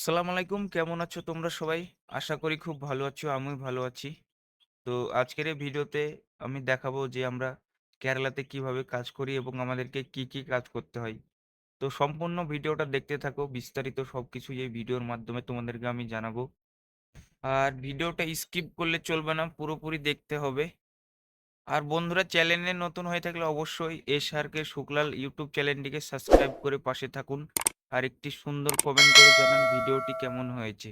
আসসালামু আলাইকুম কেমন আছো তোমরা সবাই? আশা করি খুব ভালো আছো আমি ভালো আছি। তো আজকের এই ভিডিওতে আমি দেখাবো যে আমরা কেরালাতে কীভাবে কাজ করি এবং আমাদেরকে কি কি কাজ করতে হয়। তো সম্পূর্ণ ভিডিওটা দেখতে থাকো, বিস্তারিত সব কিছু এই ভিডিওর মাধ্যমে তোমাদেরকে আমি জানাব। আর ভিডিওটা স্কিপ করলে চলবে না, পুরোপুরি দেখতে হবে। আর বন্ধুরা, চ্যানেলে নতুন হয়ে থাকলে অবশ্যই S R K Sukhlal YouTube চ্যানেলটিকে সাবস্ক্রাইব করে পাশে থাকুন। আর একটি সুন্দর কমেন্ট করে জানান ভিডিওটি কেমন হয়েছে।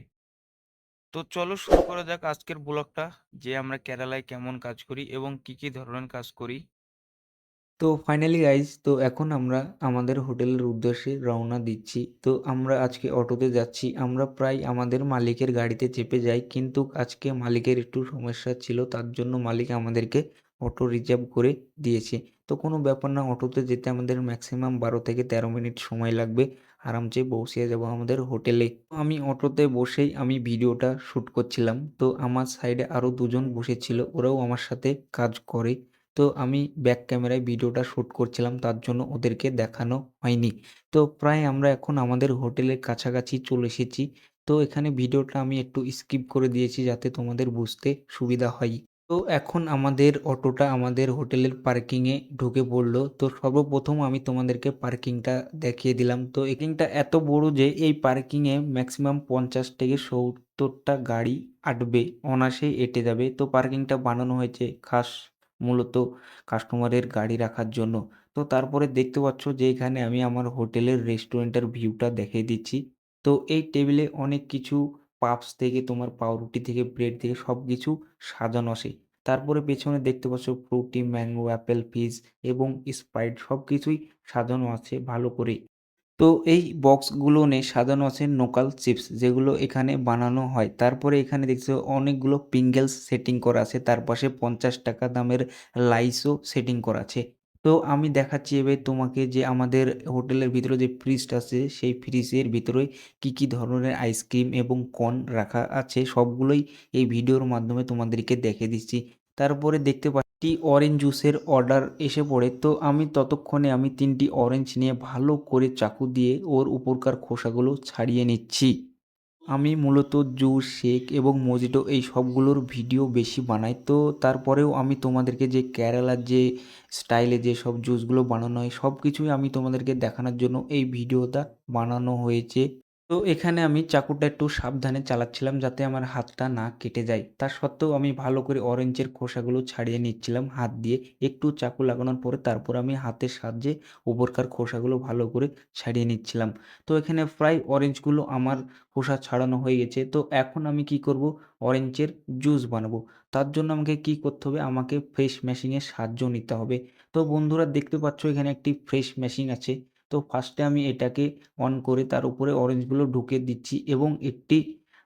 তো চলো শুরু করা যাক আজকের ব্লগটা, যে আমরা কেরালায় কেমন কাজ করি এবং কি কি ধরনের কাজ করি। তো ফাইনালি গাইজ তো এখন আমরা আমাদের হোটেলের উদ্দেশ্যে রওনা দিচ্ছি। তো আমরা আজকে অটোতে যাচ্ছি। আমরা প্রায় আমাদের মালিকের গাড়িতে চেপে যাই, কিন্তু আজকে মালিকের একটু সমস্যা ছিল, তার জন্য মালিক আমাদেরকে অটো রিজার্ভ করে দিয়েছে। তো কোনো ব্যাপার না, অটোতে যেতে আমাদের ম্যাক্সিমাম বারো থেকে তেরো মিনিট সময় লাগবে। আরামসে বসে যাব আমাদের হোটেলে। আমি অটোতে বসেই আমি ভিডিওটা শ্যুট করছিলাম। তো আমার সাইডে আরও দুজন বসেছিল, ওরাও আমার সাথে কাজ করে। তো আমি ব্যাক ক্যামেরায় ভিডিওটা শ্যুট করছিলাম, তার জন্য ওদেরকে দেখানো হয়নি। তো প্রায় আমরা এখন আমাদের হোটেলের কাছাকাছি চলে এসেছি। তো এখানে ভিডিওটা আমি একটু স্কিপ করে দিয়েছি, যাতে তোমাদের বুঝতে সুবিধা হয়। তো এখন আমাদের অটোটা আমাদের হোটেলের পার্কিংয়ে ঢুকে পড়ল। তো সর্বপ্রথম আমি তোমাদেরকে পার্কিংটা দেখিয়ে দিলাম। তো এখানটা এত বড় যে এই পার্কিংয়ে ম্যাক্সিমাম পঞ্চাশ থেকে সত্তরটা গাড়ি আটবে অনায়াসেই এঁটে যাবে। তো পার্কিংটা বানানো হয়েছে খাস মূলত কাস্টমারের গাড়ি রাখার জন্য। তো তারপরে দেখতে পাচ্ছ যে এখানে আমি আমার হোটেলের রেস্টুরেন্টের ভিউটা দেখিয়ে দিচ্ছি। তো এই টেবিলে অনেক কিছু পাপস থেকে তোমার পাউরুটি থেকে ব্রেড থেকে সব কিছু সাজানো আসে। তারপরে পেছনে দেখতে পাচ্ছ ফ্রুটি, ম্যাঙ্গো, অ্যাপেল ফিজ এবং স্প্রাইট সব কিছুই সাজানো আছে ভালো করে। তো এই বক্সগুলো নে সাজানো আছে লোকাল চিপস যেগুলো এখানে বানানো হয়। তারপরে এখানে দেখছ অনেকগুলো পিঙ্গেলস সেটিং করা আছে। তার পাশে পঞ্চাশ টাকা দামের লাইসও সেটিং করা আছে। তো আমি দেখাচ্ছি এবার তোমাকে যে আমাদের হোটেলের ভিতরে যে ফ্রিজটা আছে, সেই ফ্রিজের ভিতরে কি কি ধরনের আইসক্রিম এবং কর্ন রাখা আছে, সবগুলোই এই ভিডিওর মাধ্যমে তোমাদেরকে দেখে দিচ্ছি। তারপরে দেখতে পাচ্ছি অরেঞ্জ জুসের অর্ডার এসে পড়ে। তো আমি ততক্ষণে আমি তিনটি অরেঞ্জ নিয়ে ভালো করে চাকু দিয়ে ওর উপরকার খোসাগুলো ছাড়িয়ে নিচ্ছি। আমি মূলত জুস, শেক এবং মজিটো এই সবগুলোর ভিডিও বেশি বানাই। তো তারপরেও আমি তোমাদেরকে যে কেরালার যে স্টাইলে যে সব জুসগুলো বানানো হয় সব কিছুই আমি তোমাদেরকে দেখানোর জন্য এই ভিডিওটা বানানো হয়েছে। তো এখানে আমি চাকুটা একটু সাবধানে চালাচ্ছিলাম যাতে আমার হাতটা না কেটে যায়। তা সত্ত্বেও আমি ভালো করে অরেঞ্জের খোসাগুলো ছাড়িয়ে নিচ্ছিলাম হাত দিয়ে। একটু চাকু লাগানোর পরে তারপর আমি হাতের সাহায্যে উপরকার খোসাগুলো ভালো করে ছাড়িয়ে নিচ্ছিলাম। তো এখানে প্রায় অরেঞ্জগুলো আমার খোসা ছাড়ানো হয়ে গেছে। তো এখন আমি কি করব? অরেঞ্জের জুস বানাবো। তার জন্য আমাকে কি করতে হবে? আমাকে ফ্রেশ মেশিনের সাহায্য নিতে হবে। তো বন্ধুরা দেখতে পাচ্ছ এখানে একটি ফ্রেশ মেশিন আছে। তো ফার্স্টে আমি এটাকে অন করে তার উপরে অরেঞ্জগুলো ঢুকে দিচ্ছি এবং একটি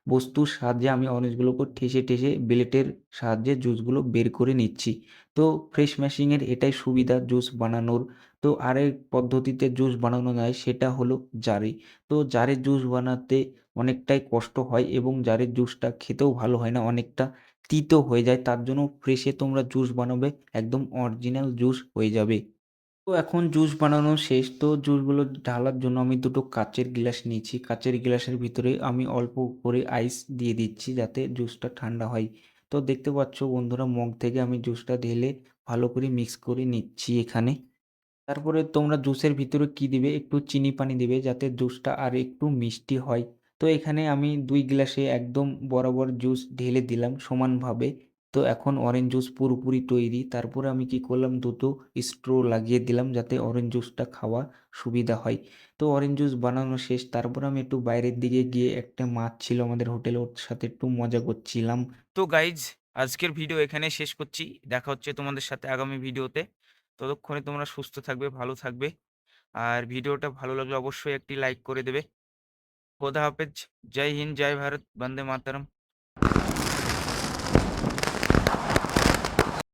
বস্তুর সাহায্যে আমি অরেঞ্জগুলোকে ঠেসে ঠেসে ব্লেটের সাহায্যে জুসগুলো বের করে নিচ্ছি। তো ফ্রেশ ম্যাশিংয়ের এটাই সুবিধা জুস বানানোর। তো আরেক পদ্ধতিতে জুস বানানো যায় সেটা হলো জারে। তো জারে জুস বানাতে অনেকটাই কষ্ট হয় এবং জারের জুসটা খেতেও ভালো হয় না, অনেকটা তিতো হয়ে যায়। তার জন্য ফ্রেশে তোমরা জুস বানাবে, একদম অরিজিনাল জুস হয়ে যাবে। তো এখন জুস বানানো শেষ। তো জুসগুলো ঢালার জন্য আমি দুটো কাচের গ্লাস নিয়েছি। কাচের গ্লাসের ভিতরে আমি অল্প করে আইস দিয়ে দিচ্ছি যাতে জুসটা ঠান্ডা হয়। তো দেখতে পাচ্ছ বন্ধুরা, মগ থেকে আমি জুসটা ঢেলে ভালো করে মিক্স করে নিচ্ছি এখানে। তারপরে তোমরা জুসের ভিতরে কি দিবে? একটু চিনি পানি দিবে যাতে জুসটা আর একটু মিষ্টি হয়। তো এখানে আমি দুই গ্লাসে একদম বরাবর জুস ঢেলে দিলাম সমানভাবে। তো এখন অরেঞ্জ জুস পুরোপুরি তৈরি। তারপরে আমি কি করলাম? দুটো স্ট্রো লাগিয়ে দিলাম যাতে অরেঞ্জ জুসটা খাওয়া সুবিধা হয়। তো অরেঞ্জ জুস বানানো শেষ। তারপর আমি একটু বাইরের দিকে গিয়ে একটা মাছ ছিল আমাদের হোটেলে, ওর সাথে একটু মজা করছিলাম। তো গাইজ আজকের ভিডিও এখানে শেষ করছি। দেখা হচ্ছে তোমাদের সাথে আগামী ভিডিওতে ততক্ষণে তোমরা সুস্থ থাকবে, ভালো থাকবে। আর ভিডিওটা ভালো লাগলে অবশ্যই একটি লাইক করে দেবে। খোদা হাফেজ। জয় হিন্দ, জয় ভারত, বন্দে মাতরম।